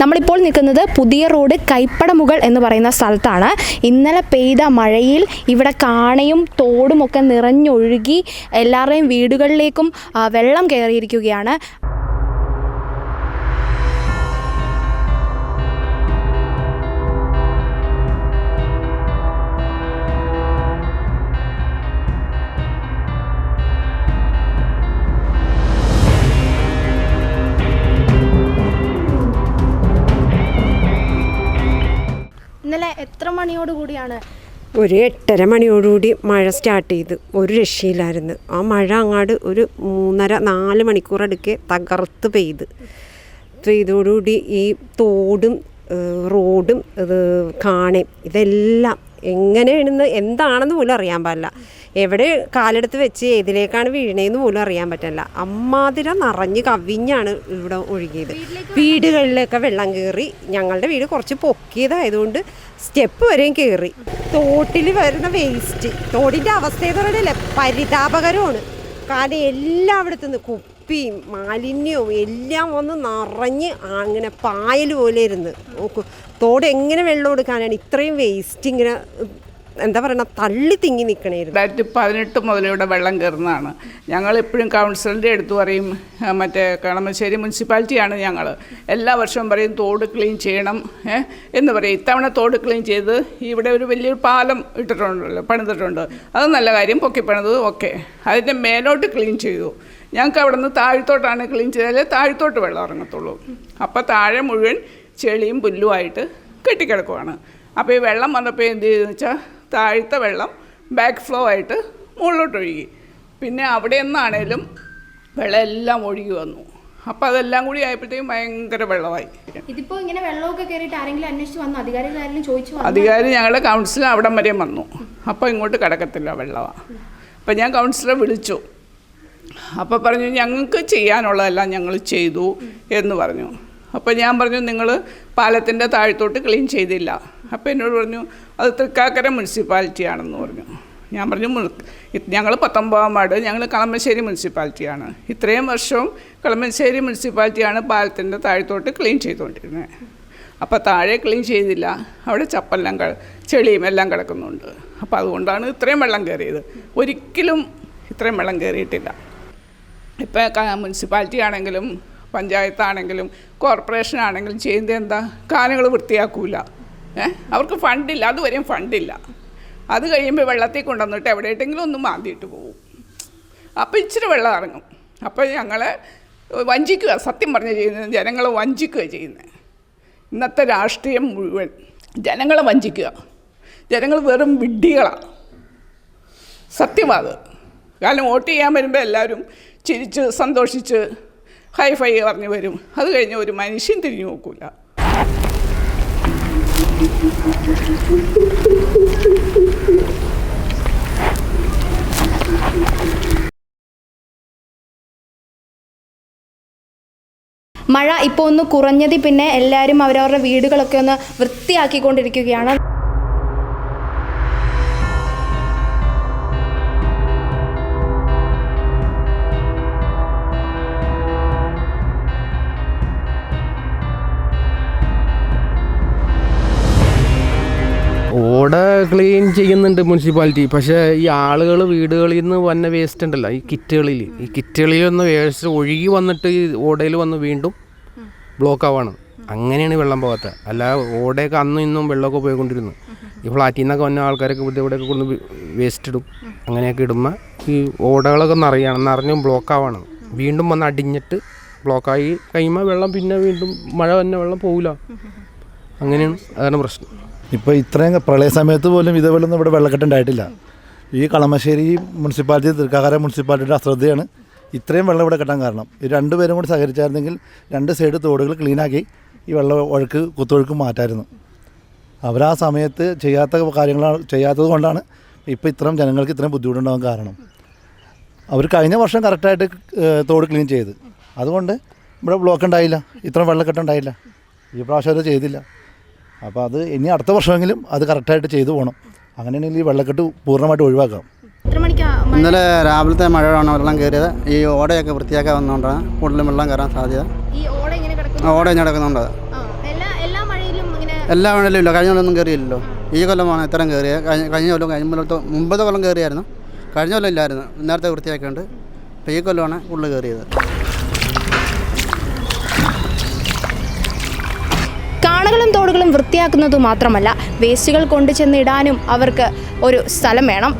നമ്മളിപ്പോൾ നിൽക്കുന്നത് പുതിയ റോഡ് കൈപ്പടമുകൾ എന്ന് പറയുന്ന സ്ഥലത്താണ്. ഇന്നലെ പെയ്ത മഴയിൽ ഇവിടെ കാണയും തോടും ഒക്കെ നിറഞ്ഞൊഴുകി എല്ലാവരുടെയും വീടുകളിലേക്കും വെള്ളം കയറിയിരിക്കുകയാണ്. ഇന്നലെ എത്ര മണിയോട് കൂടിയാണ്? ഒരു എട്ടര മണിയോടുകൂടി മഴ സ്റ്റാർട്ട് ചെയ്തു. ഒരു രക്ഷയില്ലായിരുന്നു. ആ മഴ അങ്ങാട് ഒരു മൂന്നര നാല് മണിക്കൂർ അടുക്കെ തകർത്ത് പെയ്ത്. പെയ്തോടുകൂടി ഈ തോടും റോഡും ഇത് കാണേം ഇതെല്ലാം എങ്ങനെയാണെന്ന് എന്താണെന്ന് പോലും അറിയാൻ പാടില്ല. എവിടെ കാലെടുത്ത് വെച്ച് ഏതിലേക്കാണ് വീഴണേന്ന് പോലും അറിയാൻ പറ്റില്ല. അമ്മാതിര നിറഞ്ഞ് കവിഞ്ഞാണ് ഇവിടെ ഒഴുകിയത്. വീടുകളിലൊക്കെ വെള്ളം കയറി ഞങ്ങളുടെ വീട് കുറച്ച് പൊക്കിയതായതുകൊണ്ട് സ്റ്റെപ്പ് വരെയും കയറി തോട്ടിൽ വരുന്ന വേസ്റ്റ് തോടിന്റെ അവസ്ഥ എന്ന് പരിതാപകരമാണ്. കാരണം എല്ലായിടത്തു നിന്ന് കുപ്പിയും മാലിന്യവും എല്ലാം വന്ന് നിറഞ്ഞ് അങ്ങനെ പായൽ പോലെ ഇരുന്ന് തോട് എങ്ങനെ വെള്ളം എടുക്കാനാണ് ഇത്രയും വേസ്റ്റ് ഇങ്ങനെ എന്താ പറയുക തള്ളി തിങ്ങി നിൽക്കണേ രണ്ടായിരത്തി പതിനെട്ട് മുതൽ ഇവിടെ വെള്ളം കയറുന്നതാണ്. ഞങ്ങൾ എപ്പോഴും കൗൺസിലിന്റെ അടുത്ത് പറയും മറ്റേ കളമശ്ശേരി മുനിസിപ്പാലിറ്റിയാണ് ഞങ്ങൾ എല്ലാ വർഷവും പറയും തോട് ക്ലീൻ ചെയ്യണം എന്ന് പറയും. ഇത്തവണ തോട് ക്ലീൻ ചെയ്ത് ഇവിടെ ഒരു വലിയൊരു പാലം ഇട്ടിട്ടുണ്ടല്ലോ പണിതിട്ടുണ്ട്. അത് നല്ല കാര്യം പൊക്കി പണിത് ഓക്കെ. അതിന്റെ മേലോട്ട് ക്ലീൻ ചെയ്തു ഞങ്ങൾക്ക് അവിടെ നിന്ന് താഴ്ത്തോട്ടാണ് ക്ലീൻ ചെയ്താലേ താഴ്ത്തോട്ട് വെള്ളം ഇറങ്ങത്തുള്ളൂ. അപ്പോൾ താഴെ മുഴുവൻ ചെളിയും പുല്ലുമായിട്ട് കെട്ടിക്കിടക്കുവാണ്. അപ്പോൾ ഈ വെള്ളം വന്നപ്പോൾ എന്ത് ചെയ്തെന്ന് വെച്ചാൽ താഴത്തെ വെള്ളം ബാക്ക് ഫ്ലോ ആയിട്ട് മുകളിലോട്ട് ഒഴുകി. പിന്നെ അവിടെ നിന്നാണേലും വെള്ളം എല്ലാം ഒഴുകി വന്നു. അപ്പോൾ അതെല്ലാം കൂടി ആയപ്പോഴത്തേക്കും ഭയങ്കര വെള്ളമായി. ഇതിപ്പോ ഇങ്ങനെ വെള്ളമൊക്കെ കയറിയിട്ട് ആരെങ്കിലും അന്വേഷിച്ച് വന്നു? അധികാരികൾ ആരെങ്കിലും ചോദിച്ചു അധികാരി ഞങ്ങളുടെ കൗൺസിലർ അവിടം വരെ വന്നു. അപ്പോൾ ഇങ്ങോട്ട് കിടക്കത്തില്ല വെള്ളമാണ് അപ്പോൾ ഞാൻ കൗൺസിലറെ വിളിച്ചു. അപ്പോൾ പറഞ്ഞു ഞങ്ങൾക്ക് ചെയ്യാനുള്ളതെല്ലാം ഞങ്ങൾ ചെയ്തു എന്ന് പറഞ്ഞു. അപ്പോൾ ഞാൻ പറഞ്ഞു നിങ്ങൾ പാലത്തിന്റെ താഴത്തോട്ട് ക്ലീൻ ചെയ്തില്ല. അപ്പോൾ എന്നോട് പറഞ്ഞു അത് തൃക്കാക്കര മുനിസിപ്പാലിറ്റിയാണെന്ന് പറഞ്ഞു. ഞാൻ പറഞ്ഞു ഞങ്ങൾ പത്തൊമ്പതാം വാർഡ് ഞങ്ങൾ കളമശ്ശേരി മുനിസിപ്പാലിറ്റിയാണ് ഇത്രയും വർഷവും കളമശ്ശേരി മുനിസിപ്പാലിറ്റിയാണ് പാലത്തിന്റെ താഴത്തോട്ട് ക്ലീൻ ചെയ്തുകൊണ്ടിരുന്നത് അപ്പോൾ താഴെ ക്ലീൻ ചെയ്തില്ല അവിടെ ചപ്പെല്ലാം ക ചെളിയും എല്ലാം കിടക്കുന്നുണ്ട്. അപ്പോൾ അതുകൊണ്ടാണ് ഇത്രയും വെള്ളം കയറിയത്. ഒരിക്കലും ഇത്രയും വെള്ളം കയറിയിട്ടില്ല. ഇപ്പോൾ മുനിസിപ്പാലിറ്റി ആണെങ്കിലും പഞ്ചായത്താണെങ്കിലും കോർപ്പറേഷൻ ആണെങ്കിലും ചെയ്യുന്നത് എന്താ? കാനകൾ വൃത്തിയാക്കൂല. ഏ? അവർക്ക് ഫണ്ടില്ല. അതുവരെയും ഫണ്ടില്ല. അത് കഴിയുമ്പോൾ വെള്ളത്തിൽ കൊണ്ടുവന്നിട്ട് എവിടെയെങ്കിലും ഒന്നും മാന്തിയിട്ട് പോകും അപ്പോൾ ഇച്ചിരി വെള്ളം ഇറങ്ങും. അപ്പോൾ ഞങ്ങളെ വഞ്ചിക്കുക. സത്യം പറഞ്ഞ് ചെയ്യുന്നത് ജനങ്ങളെ വഞ്ചിക്കുക ചെയ്യുന്നത്. ഇന്നത്തെ രാഷ്ട്രീയം മുഴുവൻ ജനങ്ങളെ വഞ്ചിക്കുക. ജനങ്ങൾ വെറും വിഡ്ഢികളാണ് സത്യമാത് കാരണം വോട്ട് ചെയ്യാൻ വരുമ്പോൾ എല്ലാവരും ചിരിച്ച് സന്തോഷിച്ച് ഹൈ പറഞ്ഞു വരും. അത് കഴിഞ്ഞ് ഒരു മനുഷ്യൻ തിരിഞ്ഞു നോക്കൂല. മഴ ഇപ്പോൾ ഒന്ന് കുറഞ്ഞതിൽ പിന്നെ എല്ലാവരും അവരവരുടെ വീടുകളൊക്കെ ഒന്ന് വൃത്തിയാക്കിക്കൊണ്ടിരിക്കുകയാണ്. ക്ലീൻ ചെയ്യുന്നുണ്ട് മുനിസിപ്പാലിറ്റി പക്ഷേ ഈ ആളുകൾ വീടുകളിൽ നിന്ന് വന്ന വേസ്റ്റ് ഉണ്ടല്ലോ ഈ കിറ്റുകളിൽ ഈ കിറ്റുകളിൽ ഒന്ന് വേസ്റ്റ് ഒഴുകി വന്നിട്ട് ഈ ഓടയിൽ വന്ന് വീണ്ടും ബ്ലോക്ക് ആവാണ്. അങ്ങനെയാണ് വെള്ളം പോകാത്തത്. അല്ല ഓടയൊക്കെ അന്നും ഇന്നും വെള്ളമൊക്കെ പോയിക്കൊണ്ടിരുന്നു ഈ ഫ്ലാറ്റിൽ നിന്നൊക്കെ വന്ന ആൾക്കാരൊക്കെ ഇവിടെ ഇവിടെയൊക്കെ കൊണ്ട് വേസ്റ്റ് ഇടും. അങ്ങനെയൊക്കെ ഇടുമ്പോൾ ഈ ഓടകളൊക്കെ നിറയാണ്. നിറഞ്ഞ് ബ്ലോക്ക് ആവാണ്. വീണ്ടും വന്ന് അടിഞ്ഞിട്ട് ബ്ലോക്കായി കഴിയുമ്പോൾ വെള്ളം പിന്നെ വീണ്ടും മഴ തന്നെ വെള്ളം പോകില്ല അങ്ങനെയാണ് അതാണ് പ്രശ്നം. ഇപ്പോൾ ഇത്രയും പ്രളയ സമയത്ത് പോലും ഇതേപോലെ ഒന്നും ഇവിടെ വെള്ളക്കെട്ട് ഉണ്ടായിട്ടില്ല. ഈ കളമശ്ശേരി മുനിസിപ്പാലിറ്റി തൃക്കാക്കര മുനിസിപ്പാലിറ്റിയുടെ അശ്രദ്ധയാണ് ഇത്രയും വെള്ളം ഇവിടെ കെട്ടാൻ കാരണം. ഈ രണ്ടുപേരും കൂടി സഹകരിച്ചായിരുന്നെങ്കിൽ രണ്ട് സൈഡ് തോടുകൾ ക്ലീനാക്കി ഈ വെള്ള ഒഴുക്ക് കുത്തൊഴുക്ക് മാറ്റായിരുന്നു. അവരാ സമയത്ത് ചെയ്യാത്ത കാര്യങ്ങളാണ് ചെയ്യാത്തത് കൊണ്ടാണ് ഇപ്പോൾ ഇത്രയും ജനങ്ങൾക്ക് ഇത്രയും ബുദ്ധിമുട്ടുണ്ടാകാൻ കാരണം. അവർ കഴിഞ്ഞ വർഷം കറക്റ്റായിട്ട് തോട് ക്ലീൻ ചെയ്ത്. അതുകൊണ്ട് ഇവിടെ ബ്ലോക്ക് ഉണ്ടായില്ല. ഇത്രയും വെള്ളക്കെട്ട് ഉണ്ടായില്ല. ഈ പ്രാവശ്യം അത് ചെയ്തില്ല. അപ്പോൾ അത് ഇനി അടുത്ത വർഷമെങ്കിലും അത് കറക്റ്റായിട്ട് ചെയ്തു പോകണം അങ്ങനെയാണെങ്കിൽ ഈ വെള്ളക്കെട്ട് പൂർണമായിട്ട് ഒഴിവാക്കാം. ഇന്നലെ രാവിലത്തെ മഴയാണ് വെള്ളം കയറിയത്. ഈ ഓടയൊക്കെ വൃത്തിയാക്കാൻ വന്നുകൊണ്ടാണ് കൂടുതലും വെള്ളം കയറാൻ സാധ്യത. ഈ ഓട ഇങ്ങനെ കിടക്കുന്നുണ്ട്. എല്ലാ മഴയിലും ഇല്ല. കഴിഞ്ഞ കൊല്ലമൊന്നും കയറിയില്ലല്ലോ. ഈ കൊല്ലമാണ് ഇത്രയും കയറിയത്. കഴിഞ്ഞ കഴിഞ്ഞ കൊല്ലം കഴിഞ്ഞ കൊല്ലത്തെ മുമ്പത്തെ കൊല്ലം കയറിയായിരുന്നു. കഴിഞ്ഞ കൊല്ലം ഇല്ലായിരുന്നു. നേരത്തെ വൃത്തിയാക്കിയുണ്ട്. അപ്പോൾ ഈ കൊല്ലമാണ് ഉള്ളിൽ കയറിയത്. വൃത്തിയാക്കുന്നത് മാത്രമല്ല വേസ്റ്റുകൾ കൊണ്ടു ചെന്നിടാനും അവർക്ക് ഒരു സ്ഥലം വേണം.